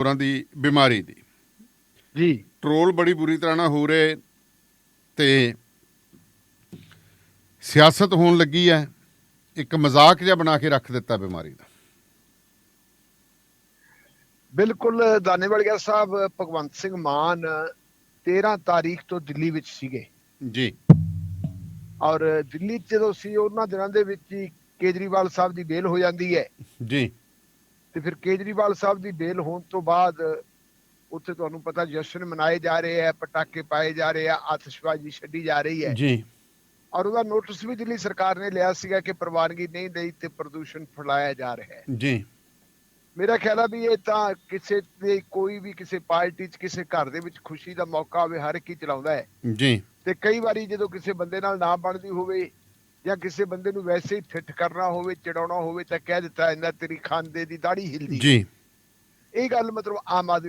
ਹੋਰਾਂ ਦੀ ਬਿਮਾਰੀ ਦੀ। ਜੀ। ਟਰੋਲ ਬੜੀ ਬੁਰੀ ਤਰ੍ਹਾਂ ਨਾਲ ਹੋ ਰਹੇ ਤੇ ਸਿਆਸਤ ਹੋਣ ਲੱਗੀ ਹੈ ਇੱਕ ਮਜ਼ਾਕ ਜਿਹਾ ਬਣਾ ਕੇ ਰੱਖ ਦਿੱਤਾ ਬਿਮਾਰੀ ਦਾ। ਬਿਲਕੁਲ ਦਾਨੇਵਾਲੀਆ ਸਾਹਿਬ ਭਗਵੰਤ ਸਿੰਘ ਮਾਨ 13 ਤਾਰੀਖ ਤੋਂ ਦਿੱਲੀ ਵਿੱਚ ਸੀਗੇ। ਜੀ। ਔਰ ਦਿੱਲੀ 'ਚ ਜਦੋਂ ਸੀ ਉਹਨਾਂ ਦਿਨਾਂ ਦੇ ਵਿੱਚ ਹੀ ਕੇਜਰੀਵਾਲ ਸਾਹਿਬ ਦੀ ਬੇਲ ਹੋ ਜਾਂਦੀ ਹੈ। ਜੀ। ਤੇ ਫਿਰ ਕੇਜਰੀਵਾਲ ਸਾਹਿਬ ਦੀ ਬੇਲ ਹੋਣ ਤੋਂ ਬਾਅਦ ਉੱਥੇ ਤੁਹਾਨੂੰ ਪਤਾ ਜਸ਼ਨ ਮਨਾਏ ਜਾ ਰਹੇ ਆ ਪਟਾਕੇ ਪਾਏ ਜਾ ਰਹੇ ਆ ਆਤਿਸ਼ਬਾਜ਼ੀ ਛੱਡੀ ਜਾ ਰਹੀ ਹੈ। ਜੀ। ਔਰ ਉਹਦਾ ਨੋਟਿਸ ਵੀ ਦਿੱਲੀ ਸਰਕਾਰ ਨੇ ਲਿਆ ਸੀਗਾ ਕਿ ਪ੍ਰਵਾਨਗੀ ਨਹੀਂ ਦੇਈ ਤੇ ਪ੍ਰਦੂਸ਼ਣ ਫੈਲਾਇਆ ਜਾ ਰਿਹਾ ਹੈ। ਜੀ। ਮੇਰਾ ਖਿਆਲ ਆ ਵੀ ਇਹ ਤਾਂ ਕਿਸੇ ਦੇ ਕੋਈ ਵੀ ਕਿਸੇ ਪਾਰਟੀ 'ਚ ਕਿਸੇ ਘਰ ਦੇ ਵਿੱਚ ਖੁਸ਼ੀ ਦਾ ਮੌਕਾ ਹੋਵੇ ਹਰ ਇੱਕ ਹੀ ਚਲਾਉਂਦਾ ਹੈ। ਜੀ। ਤੇ ਕਈ ਵਾਰੀ ਜਦੋਂ ਕਿਸੇ ਬੰਦੇ ਨਾਲ ਨਾ ਬਣਦੀ ਹੋਵੇ ਜਾਂ ਕਿਸੇ ਬੰਦੇ ਨੂੰ ਵੈਸੇ ਹੀ ਫਿੱਟ ਕਰਨਾ ਹੋਵੇ ਚੜਾਉਣਾ ਹੋਵੇ ਤਾਂ ਕਹਿ ਦਿੱਤਾ ਜਾਂਦਾ ਤੇਰੀ ਖਾਂਦੇ ਦੀ ਦਾੜੀ ਹਿਲਦੀ ਜੀ। ਇਹ ਗੱਲ ਮਤਲਬ ਆਮ ਆਦਮੀ